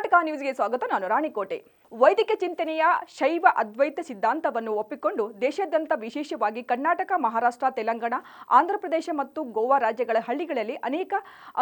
ಕರ್ನಾಟಕ ನ್ಯೂಸ್ಗೆ ಸ್ವಾಗತ. ನಾನು ರಾಣಿಕೋಟೆ. ವೈದಿಕ ಚಿಂತನೆಯ ಶೈವ ಅದ್ವೈತ ಸಿದ್ಧಾಂತವನ್ನು ಒಪ್ಪಿಕೊಂಡು ದೇಶಾದ್ಯಂತ ವಿಶೇಷವಾಗಿ ಕರ್ನಾಟಕ, ಮಹಾರಾಷ್ಟ್ರ, ತೆಲಂಗಾಣ, ಆಂಧ್ರಪ್ರದೇಶ ಮತ್ತು ಗೋವಾ ರಾಜ್ಯಗಳ ಹಳ್ಳಿಗಳಲ್ಲಿ ಅನೇಕ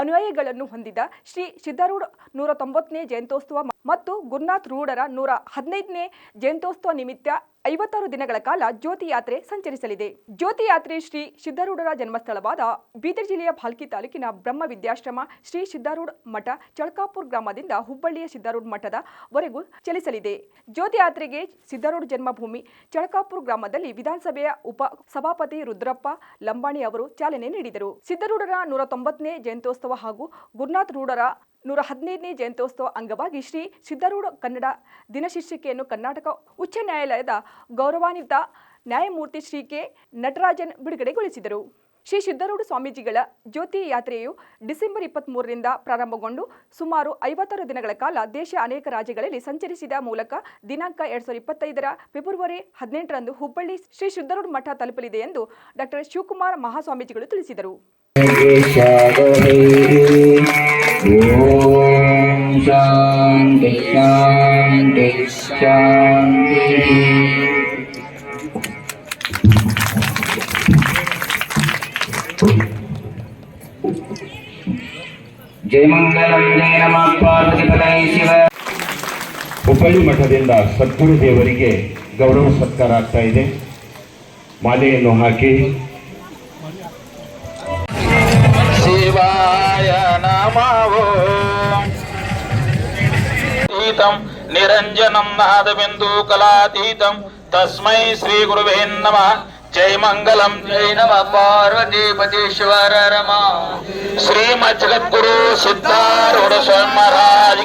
ಅನುಯಾಯಿಗಳನ್ನು ಹೊಂದಿದ ಶ್ರೀ ಸಿದ್ಧಾರೂಢ ನೂರ ತೊಂಬತ್ತನೇ ಜಯಂತ್ಯೋತ್ಸವ ಮತ್ತು ಗುರುನಾಥ್ ರೂಢರ ನೂರ ಹದಿನೈದನೇ ಜಯಂತ್ಯೋತ್ಸವ ನಿಮಿತ್ತ ಐವತ್ತಾರು ದಿನಗಳ ಕಾಲ ಜ್ಯೋತಿ ಯಾತ್ರೆ ಸಂಚರಿಸಲಿದೆ. ಜ್ಯೋತಿ ಯಾತ್ರೆ ಶ್ರೀ ಸಿದ್ಧಾರೂಢರ ಜನ್ಮಸ್ಥಳವಾದ ಬೀದರ್ ಜಿಲ್ಲೆಯ ಭಾಲ್ಕಿ ತಾಲೂಕಿನ ಬ್ರಹ್ಮ ವಿದ್ಯಾಶ್ರಮ ಶ್ರೀ ಸಿದ್ಧಾರೂಢ ಮಠ, ಚಳಕಾಪುರ್ ಗ್ರಾಮದಿಂದ ಹುಬ್ಬಳ್ಳಿಯ ಸಿದ್ಧಾರೂಢ ಮಠದ ವರೆಗೂ ಚಲಿಸಲಿದೆ. ಜ್ಯೋತಿ ಯಾತ್ರೆಗೆ ಸಿದ್ಧಾರೂಢ ಜನ್ಮಭೂಮಿ, ಚಳಕಾಪುರ್ ಗ್ರಾಮದಲ್ಲಿ ವಿಧಾನಸಭೆಯ ಉಪ ಸಭಾಪತಿ ರುದ್ರಪ್ಪ ಲಂಬಾಣಿ ಅವರು ಚಾಲನೆ ನೀಡಿದರು. ಸಿದ್ಧಾರೂಢರ ನೂರ ತೊಂಬತ್ತನೇ ಜಯಂತ್ಯೋತ್ಸವ ಹಾಗೂ ಗುರುನಾಥ್ ರೂಢರ ನೂರ ಹದಿನೈದನೇ ಜಯಂತ್ಯೋತ್ಸವ ಅಂಗವಾಗಿ ಶ್ರೀ ಸಿದ್ದರೂಢ ಕನ್ನಡ ದಿನಶೀರ್ಷಿಕೆಯನ್ನು ಕರ್ನಾಟಕ ಉಚ್ಚ ನ್ಯಾಯಾಲಯದ ಗೌರವಾನ್ವಿತ ನ್ಯಾಯಮೂರ್ತಿ ಶ್ರೀ ಕೆ. ನಟರಾಜನ್ ಬಿಡುಗಡೆಗೊಳಿಸಿದರು. ಶ್ರೀ ಸಿದ್ದರೂಢ ಸ್ವಾಮೀಜಿಗಳ ಜ್ಯೋತಿ ಯಾತ್ರೆಯು ಡಿಸೆಂಬರ್ ಇಪ್ಪತ್ತ್ಮೂರರಿಂದ ಪ್ರಾರಂಭಗೊಂಡು ಸುಮಾರು ಐವತ್ತಾರು ದಿನಗಳ ಕಾಲ ದೇಶ ಅನೇಕ ರಾಜ್ಯಗಳಲ್ಲಿ ಸಂಚರಿಸಿದ ಮೂಲಕ ದಿನಾಂಕ ಎರಡ್ ಸಾವಿರದ ಇಪ್ಪತ್ತೈದರ ಫೆಬ್ರವರಿ ಹದಿನೆಂಟರಂದು ಹುಬ್ಬಳ್ಳಿ ಶ್ರೀ ಸಿದ್ದರೂಢ ಮಠ ತಲುಪಲಿದೆ ಎಂದು ಡಾಕ್ಟರ್ ಶಿವಕುಮಾರ್ ಮಹಾಸ್ವಾಮೀಜಿಗಳು ತಿಳಿಸಿದರು. ॐ शान्ति शान्ति शान्तिः जय मङ्गलं जय नमः पार्वतीपतये शिव ಹುಬ್ಬಳ್ಳಿ ಮಠದಿಂದ ಸದ್ಗುರು ದೇವರಿಗೆ ಗೌರವ ಸತ್ಕಾರ ಆಗ್ತಾ ಇದೆ ಮಾಲೆಯನ್ನು ಹಾಕಿ ಶಿವಾಯ నిరంజనాతీతం నిరంజనం నాదబిందూకలాతీతం తస్మై శ్రీ గురువే నమ జై మంగళం జై నమ పార్వతీపతీశ్వర రమ శ్రీ మద్గురు సిద్ధారూఢ స్వామి మహారాజ్